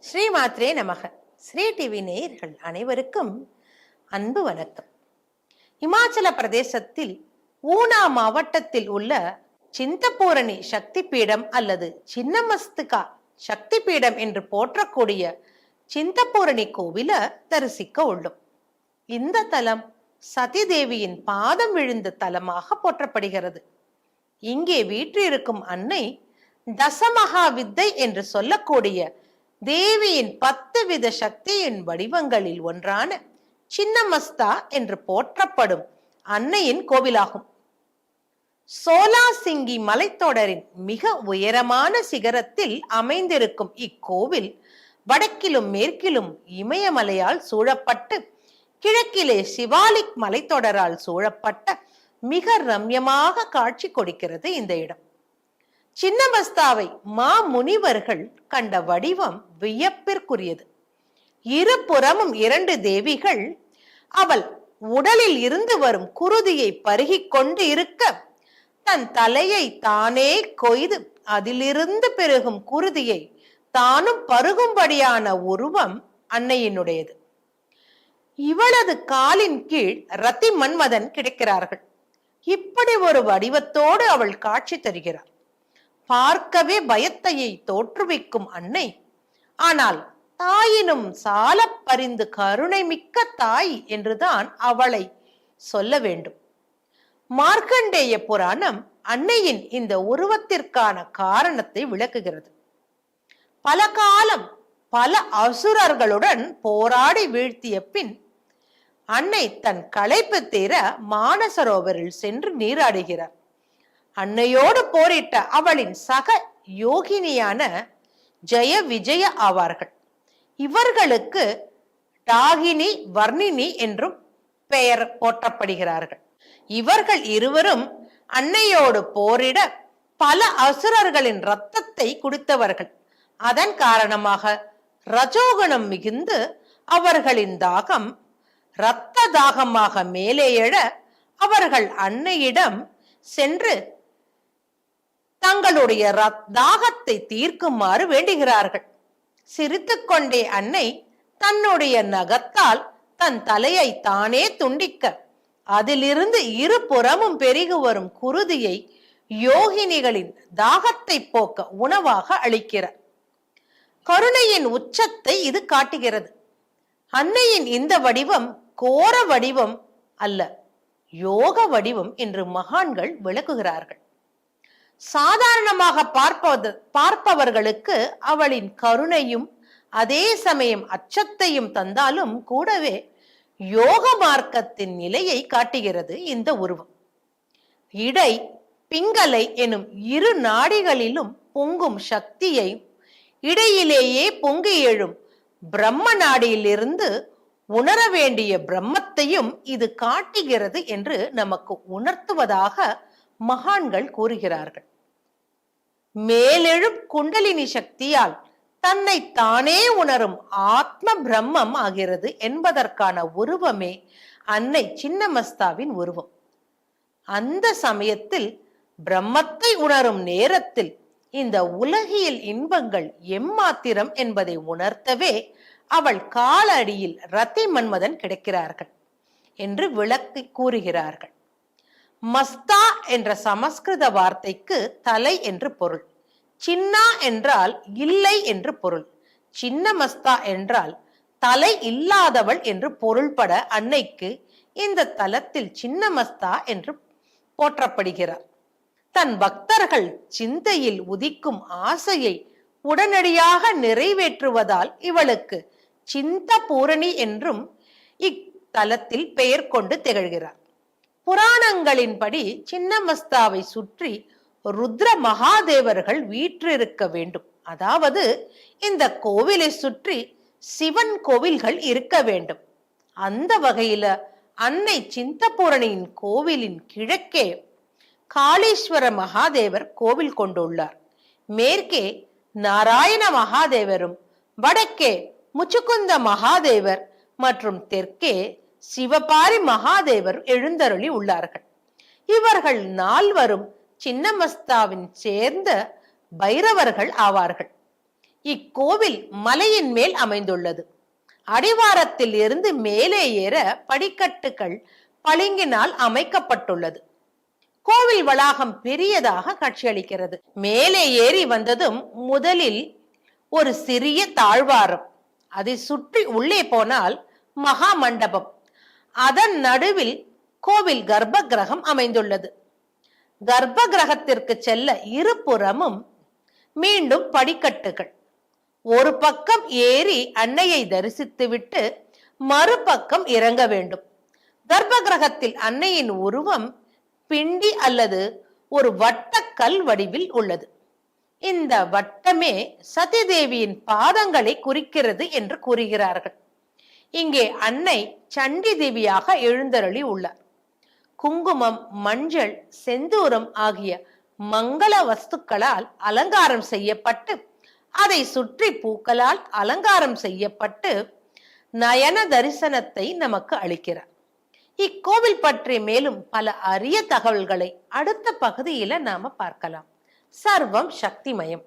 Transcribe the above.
ஸ்ரீ மாத்ரே நமக. ஸ்ரீ டிவி நேயர்கள் அனைவருக்கும் அன்பு வணக்கம். இமாச்சல பிரதேசத்தில் ஊனா மாவட்டத்தில் உள்ள சிந்தபூரணி சக்தி பீடம் அல்லது சின்னமஸ்துகா சக்தி பீடம் என்று போற்றக்கூடிய சிந்தபூரணி கோவில தரிசிக்க உள்ளோம். இந்த தலம் சதி தேவியின் பாதம் விழுந்த தலமாக போற்றப்படுகிறது. இங்கே வீற்றிருக்கும் அன்னை தசமகா வித்தை என்று சொல்லக்கூடிய தேவியின் பத்து வித சக்தியின் வடிவங்களில் ஒன்றான சின்னமஸ்தா என்று போற்றப்படும் அன்னையின் கோவிலாகும். சோலாசிங்கி மலைத்தொடரின் மிக உயரமான சிகரத்தில் அமைந்திருக்கும் இக்கோவில் வடக்கிலும் மேற்கிலும் இமயமலையால் சூழப்பட்டு கிழக்கிலே சிவாலிக் மலைத்தொடரால் சூழப்பட்ட மிக ரம்யமாக காட்சி கொடுக்கிறது இந்த இடம். சின்னமஸ்தாவை மா முனிவர்கள் கண்ட வடிவம் வியப்பிற்குரியது. இருபுறமும் இரண்டு தேவிகள் அவள் உடலில் இருந்து வரும் குருதியை பருகிக் கொண்டு இருக்க தன் தலையை தானே கொய்து அதிலிருந்து பெருகும் குருதியை தானும் பருகும்படியான உருவம் அன்னையினுடையது. இவளது காலின் கீழ் ரத்தி மன்மதன் கிடைக்கிறார்கள். இப்படி ஒரு வடிவத்தோடு அவள் காட்சி தருகிறார் பார்க்கவே பயத்தையை தோற்றுவிக்கும் அன்னை. ஆனால் தாயினும் சால பரிந்து கருணை மிக்க தாய் என்றுதான் அவளை சொல்ல வேண்டும். மார்க்கண்டேய புராணம் அன்னையின் இந்த உருவத்திற்கான காரணத்தை விளக்குகிறது. பல காலம் பல அசுரர்களுடன் போராடி வீழ்த்திய பின் அன்னை தன் களைப்பு தீர மானசரோவரில் சென்று நீராடுகிறார். அன்னையோடு போரிட்ட அவளின் சக யோகினியான ஜெய விஜய ஆவார்கள். இவர்களுக்கு டாகினி வர்ணினி என்றும் பெயர் போற்றப்படுகிறார்கள். இவர்கள் இருவரும் அன்னையோடு போரிட பல அசுரர்களின் ரத்தத்தை குடித்தவர்கள். அதன் காரணமாக ரஜோகுணம் மிகுந்து அவர்களின் தாகம் இரத்த தாகமாக மேலே எழ அவர்கள் அன்னையிடம் சென்று தங்களுடைய ரத்- தாகத்தை தீர்க்குமாறு வேண்டுகிறார்கள். சிரித்துக்கொண்டே அன்னை தன்னுடைய நகத்தால் தன் தலையை தானே துண்டிக்க அதிலிருந்து இருபுறமும் பெருகி வரும் குருதியை யோகினிகளின் தாகத்தை போக்க உணவாக அளிக்கிறார். கருணையின் உச்சத்தை இது காட்டுகிறது. அன்னையின் இந்த வடிவம் கோர வடிவம் அல்ல யோக வடிவம் என்று மகான்கள் விளக்குகிறார்கள். சாதாரணமாக பார்ப்பது பார்ப்பவர்களுக்கு அவளின் கருணையும் அதே சமயம் அச்சத்தையும் தந்தாலும் கூடவே யோக மார்க்கத்தின் நிலையை காட்டுகிறது இந்த உருவம். இடை பிங்கலை எனும் இரு நாடிகளிலும் பொங்கும் சக்தியை இடையிலேயே பொங்கி எழும் பிரம்ம நாடியிலிருந்து உணர வேண்டிய பிரம்மத்தையும் இது காட்டுகிறது என்று நமக்கு உணர்த்துவதாக மகான்கள் கூறுகிறார்கள். மேலெழும் குண்டலினி சக்தியால் தன்னை தானே உணரும் ஆத்ம பிரம்மம் ஆகிறது என்பதற்கான உருவமே அன்னை சின்னமஸ்தாவின் உருவம். அந்த சமயத்தில் பிரம்மத்தை உணரும் நேரத்தில் இந்த உலகியல் இன்பங்கள் எம்மாத்திரம் என்பதை உணர்த்தவே அவள் காலடியில் ரத்தி மன்மதன் கிடைக்கிறார்கள் என்று விளக்கி கூறுகிறார்கள். மஸ்தா என்ற சமஸ்கிருத வார்த்தைக்கு தலை என்று பொருள். சின்னா என்றால் இல்லை என்று பொருள். சின்ன மஸ்தா என்றால் தலை இல்லாதவள் என்று பொருள்பட அன்னைக்கு இந்த தலத்தில் சின்ன மஸ்தா என்று போற்றப்படுகிறார். தன் பக்தர்கள் சிந்தையில் உதிக்கும் ஆசையை உடனடியாக நிறைவேற்றுவதால் இவளுக்கு சிந்த பூரணி என்றும் இத்தலத்தில் பெயர் கொண்டு திகழ்கிறார். புராணங்களின்படி சின்னமஸ்தாவை சுற்றி ருத்ர மகாதேவர்கள் வீற்றிருக்க வேண்டும். அதாவது இந்த கோவிலை சுற்றி சிவன் கோவில்கள் இருக்க வேண்டும். அந்த வகையில அன்னை சிந்தபூரணியின் கோவிலின் கிழக்கே காளீஸ்வர மகாதேவர் கோவில் கொண்டுள்ளார். மேற்கே நாராயண மகாதேவரும் வடக்கே முச்சுக்குந்த மகாதேவர் மற்றும் தெற்கே சிவபாரி மகாதேவர் எழுந்தருளி உள்ளார்கள். இவர்கள் நால்வரும் சின்னமஸ்தாவின் சேர்ந்த பைரவர்கள் ஆவார்கள். இக்கோவில் மலையின் மேல் அமைந்துள்ளது. அடிவாரத்தில் இருந்து மேலே ஏற படிக்கட்டுகள் பளிங்கினால் அமைக்கப்பட்டுள்ளது. கோவில் வளாகம் பெரியதாக காட்சியளிக்கிறது. மேலே ஏறி வந்ததும் முதலில் ஒரு சிறிய தாழ்வாரம் அதை சுற்றி உள்ளே போனால் மகா மண்டபம் அதன் நடுவில் கோவில் கர்ப்ப கிரகம் அமைந்துள்ளது. கர்ப்ப கிரகத்திற்கு செல்ல இருபுறமும் மீண்டும் படிக்கட்டுகள். ஒரு பக்கம் ஏறி அன்னையை தரிசித்துவிட்டு மறுபக்கம் இறங்க வேண்டும். கர்ப்ப கிரகத்தில் அன்னையின் உருவம் பிண்டி அல்லது ஒரு வட்டக்கல் வடிவில் உள்ளது. இந்த வட்டமே சதிதேவியின் பாதங்களை குறிக்கிறது என்று கூறுகிறார்கள். இங்கே அன்னை சண்டி தேவியாக எழுந்தருளி உள்ளார். குங்குமம் மஞ்சள் செந்தூரம் ஆகிய மங்கள வஸ்துக்களால் அலங்காரம் செய்யப்பட்டு அதை சுற்றி பூக்களால் அலங்காரம் செய்யப்பட்டு நயன தரிசனத்தை நமக்கு அளிக்கிறார். இக்கோவில் பற்றி மேலும் பல அரிய தகவல்களை அடுத்த பகுதியில நாம பார்க்கலாம். சர்வம் சக்திமயம்.